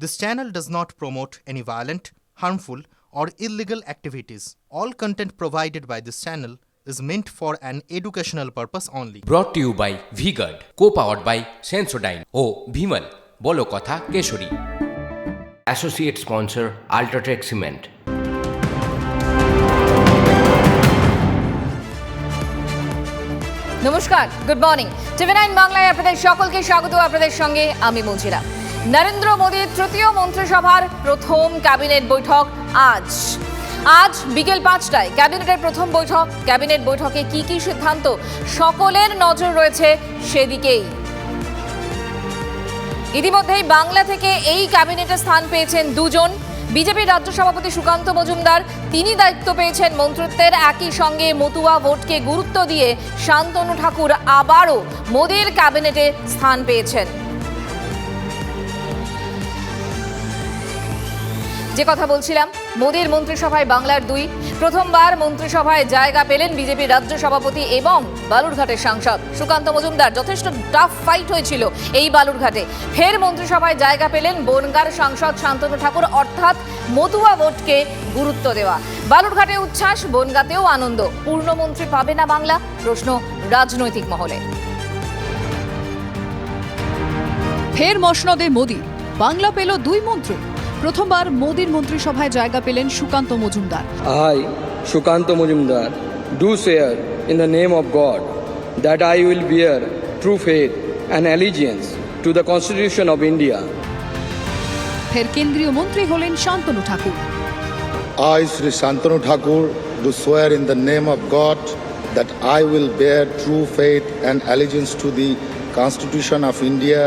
This channel does not promote any violent, harmful, or illegal activities. All content provided by this channel is meant for an educational purpose only. Brought you by V-Guard co powered by Sensodyne ও ভিমল বলো কথা Kesari associate sponsor UltraTech cement নমস্কার good morning TV nine বাংলায় আপনাদের সকলকে স্বাগত আপনাদের সঙ্গে আমি মঞ্জিরা নরেন্দ্র মোদীর তৃতীয় মন্ত্রিসভার প্রথম ক্যাবিনেট বৈঠক আজ। আজ বিকেল পাঁচটায় ক্যাবিনেটের প্রথম বৈঠক। ক্যাবিনেট বৈঠকে কি কি সিদ্ধান্ত? সকলের নজর রয়েছে সেদিকেই। ইতিমধ্যেই বাংলা থেকে এই ক্যাবিনেটে স্থান পেয়েছেন দুজন। বিজেপির রাজ্য সভাপতি সুকান্ত মজুমদার, তিনি দায়িত্ব পেয়েছেন মন্ত্রিত্বের। একই সঙ্গে মতুয়া ভোটকে গুরুত্ব দিয়ে শান্তনু ঠাকুর আবারও মোদীর ক্যাবিনেটে স্থান পেয়েছেন। যে কথা বলছিলাম, মোদীর মন্ত্রিসভায় বাংলার দুই, প্রথমবার মন্ত্রিসভায় জায়গা পেলেন বিজেপির রাজ্য সভাপতি এবং বালুরঘাটের সাংসদ। সুকান্ত মজুমদার, যথেষ্ট টাফ ফাইট হয়েছিল এই বালুরঘাটে। ফের মন্ত্রিসভায় জায়গা পেলেন বনগার সাংসদ শান্তনু ঠাকুর, অর্থাৎ মতুয়া ভোটকে গুরুত্ব দেওয়া। বালুরঘাটে উচ্ছ্বাস, বনগাতেও আনন্দ। পূর্ণমন্ত্রী পাবে না বাংলা? প্রশ্ন রাজনৈতিক মহলে। ফের মসনদে মোদী। বাংলা পেল দুই মন্ত্রী। প্রথমবার মোদীর মন্ত্রিসভায় জায়গা পেলেন Sukanta Majumdar. I Sukanta Majumdar do swear in the name of God that I will bear true faith and allegiance to the constitution of India ফের কেন্দ্রীয় মন্ত্রী হলেন Shantanu Thakur. I Shri Shantanu Thakur do swear in the name of God that I will bear true faith and allegiance to the constitution of India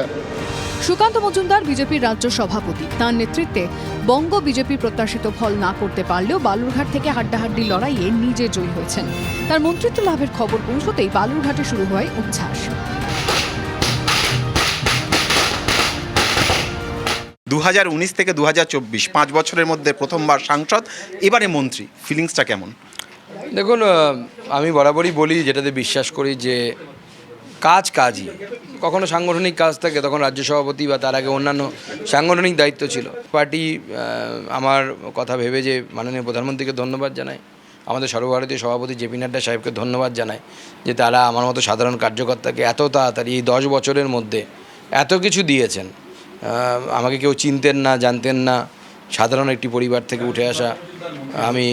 Sukanta Majumdar বিজেপির রাজ্য সভাপতি। তার নেতৃত্বে বঙ্গ BJP প্রত্যাশিত ফল না করতে পারলেও বালুরঘাট থেকে হাড্ডাহাড্ডি লড়াইয়ে নিজে জয়ী হয়েছেন। তার মন্ত্রিত্ব লাভের খবর পৌঁছতেই বালুরঘাটে শুরু হয় উচ্ছ্বাস। দু থেকে দু হাজার পাঁচ বছরের মধ্যে প্রথমবার সাংসদ এবারে মন্ত্রী। ফিলিংসটা কেমন? দেখুন আমি বরাবরই বলি যেটাতে বিশ্বাস করি যে কাজ কাজই। কখনো সাংগঠনিক কাজ থাকে, তখন রাজ্য সভাপতি বা তার আগে অন্যান্য সাংগঠনিক দায়িত্ব ছিল। পার্টি আমার কথা ভেবে যে মাননীয় প্রধানমন্ত্রীকে ধন্যবাদ জানাই। আমাদের সর্বভারতীয় সভাপতি জেপি নাড্ডা সাহেবকে ধন্যবাদ জানাই যে তারা আমার মতো সাধারণ কার্যকর্তাকে এত তাড়াতাড়ি এই দশ বছরের মধ্যে এত কিছু দিয়েছেন। আমাকে কেউ চিনতেন না, জানতেন না। সাধারণ একটি পরিবার থেকে উঠে আসা। আমি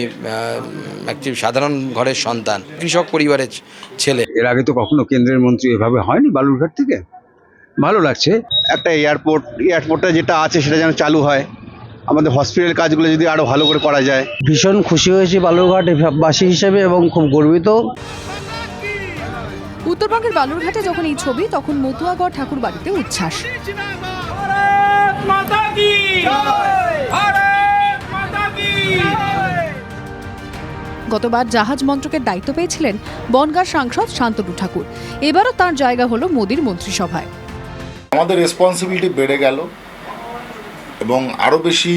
একটি সাধারণ ঘরের সন্তান কৃষক পরিবারের ছেলে। এর আগে তো কখনো কেন্দ্রের মন্ত্রী এভাবে হয়নি বালুরঘাট থেকে? ভালো লাগছে। একটা এয়ারপোর্ট এয়ারপোর্টটা যেটা আছে সেটা যেন চালু হয়। আমাদের হসপিটাল কাজগুলো যদি আরও ভালো করে করা যায়। ভীষণ খুশি হয়েছি বালুরঘাট বাসী হিসেবে এবং খুব গর্বিত। উত্তরবঙ্গের বালুরঘাটে যখন এই ছবি তখন মতুয়াগড় ঠাকুর বাড়িতে উচ্ছ্বাস। গতবার জাহাজ মন্ত্রকের দায়িত্ব পেয়েছিলেন বনগাঁ সাংসদ শান্তনু ঠাকুর। এবারও তার জায়গা হলো মোদির মন্ত্রিসভায়। আমাদের রেসপন্সিবিলিটি বেড়ে গেল এবং আরও বেশি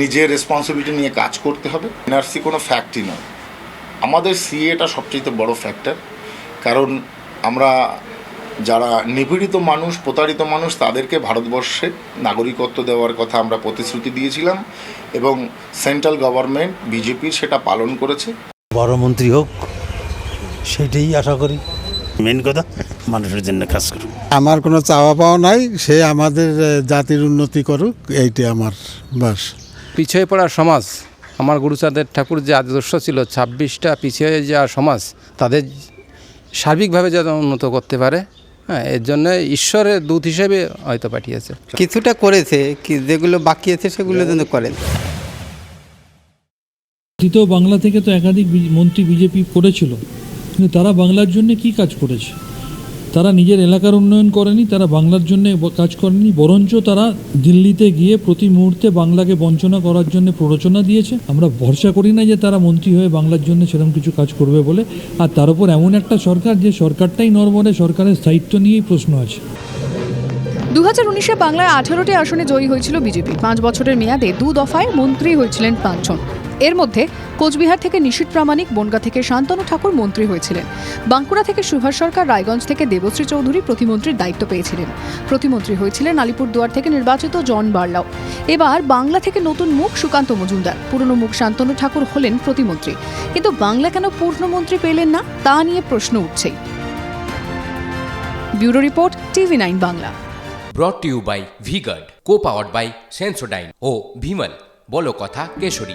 নিজের রেসপন্সিবিলিটি নিয়ে কাজ করতে হবে। এনআরসি কোনো ফ্যাক্টই নয়। আমাদের সিএটা সবচেয়ে বড় ফ্যাক্টর কারণ আমরা যারা নিপীড়িত মানুষ প্রতারিত মানুষ তাদেরকে ভারতবর্ষে নাগরিকত্ব দেওয়ার কথা আমরা প্রতিশ্রুতি দিয়েছিলাম এবং সেন্ট্রাল গভর্নমেন্ট বিজেপি সেটা পালন করেছে। বড় মন্ত্রী হোক সেটাই আশা করি। মেন কথা মানুষের জন্য কাজ করুন আমার কোনো চাওয়া পাওয়া নাই সে আমাদের জাতির উন্নতি করুক এইটি আমার বাস। পিছিয়ে পড়া সমাজ আমার গুরুচাঁদের ঠাকুর যে আদর্শ ছিল ছাব্বিশটা পিছিয়ে যাওয়া সমাজ তাদের সার্বিকভাবে যাতে উন্নত করতে পারে হ্যাঁ এর জন্য ঈশ্বরের দূত হিসেবে হয়তো পাঠিয়েছে। কিছুটা করেছে, কি যেগুলো বাকি আছে সেগুলো যেন করেন দ্বিতীয় বাংলা থেকে তো একাধিক মন্ত্রী বিজেপি করেছিল। কিন্তু তারা বাংলার জন্য কি কাজ করেছে? তারা নিজের এলাকার উন্নয়ন করেনি, তারা বাংলার জন্য কাজ করেনি, বরঞ্চ তারা দিল্লিতে গিয়ে প্রতি মুহূর্তে বাংলাকে বঞ্চনা করার জন্য প্ররোচনা দিয়েছে। আমরা ভরসা করি না যে তারা মন্ত্রী হয়ে বাংলার জন্য সেরকম কিছু কাজ করবে বলে। আর তার উপর এমন একটা সরকার যে সরকারটাই নরবরে সরকারের স্থায়িত্ব নিয়েই প্রশ্ন আছে। দু হাজার উনিশে বাংলায় আঠারোটি আসনে জয়ী হয়েছিল বিজেপি। পাঁচ বছরের মেয়াদে দু দফায় মন্ত্রী হয়েছিলেন পাঁচজন। এর মধ্যে কোচবিহার থেকে নিশীত প্রামাণিক, বনগা থেকে শান্তনু ঠাকুর মন্ত্রী হয়েছিলেন। বাঁকুড়া থেকে সুভাষ সরকার, রায়গঞ্জ থেকে দেবশ্রী চৌধুরী প্রতিমন্ত্রীর দায়িত্ব পেয়েছিলেন। প্রতিমন্ত্রী হয়েছিলেন আলিপুরদুয়ার থেকে নির্বাচিত জন বার্লাও। এবার বাংলা থেকে নতুন মুখ সুকান্ত মজুমদার। পুরনো মুখ শান্তনু ঠাকুর হলেন প্রতিমন্ত্রী। কিন্তু বাংলা কেন পূর্ণমন্ত্রী পেলেন না, তা নিয়ে প্রশ্ন উঠছেই। Bureau report, TV nine Bangla. Brought you by V-Guard, co powered by Sensodyne ও ভিমল। বলো কথা Kesari.